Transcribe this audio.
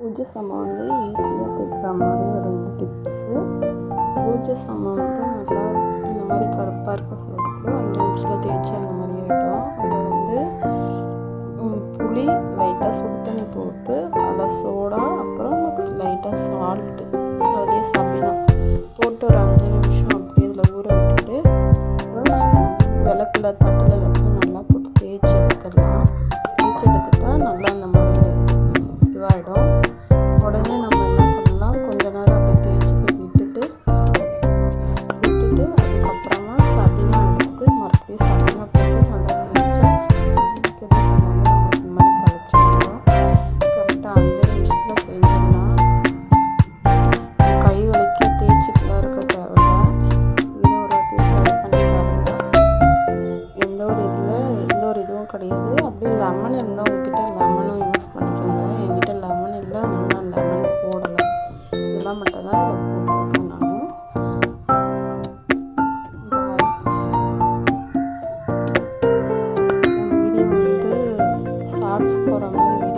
பூஜை சாமான் வந்து ஈஸியாக தைக்கிற மாதிரி ஒரு டிப்ஸு பூஜை சாமான் வந்து நல்லா இந்த மாதிரி கருப்பாக இருக்க சொல்லிட்டு அஞ்சு நிமிஷத்தில் தேய்ச்சி அந்த மாதிரி ஆகிடும் அதில் வந்து புளி லைட்டாக சுடு தண்ணி போட்டு அதில் சோடா அப்புறம் லைட்டாக சால்ட்டு அதே சமையலாம் போட்டு ஒரு அஞ்சு நிமிஷம் அப்படியே இதில் ஊற விட்டுட்டு அப்புறம் விளக்குல தட்டில் இதுவும் கிடையாது அப்படியே லெமன் இருந்தால் உங்ககிட்ட லெமனும் யூஸ் பண்ணிக்கோங்க. என்கிட்ட லெமன் இல்லை அதனால் லெமன் போடலை. இதெல்லாம் மட்டும் தான் இதில் போட்டிருக்கேன் நான். வீடியோ வந்து ஷார்ட்ஸ் போகிற மாதிரி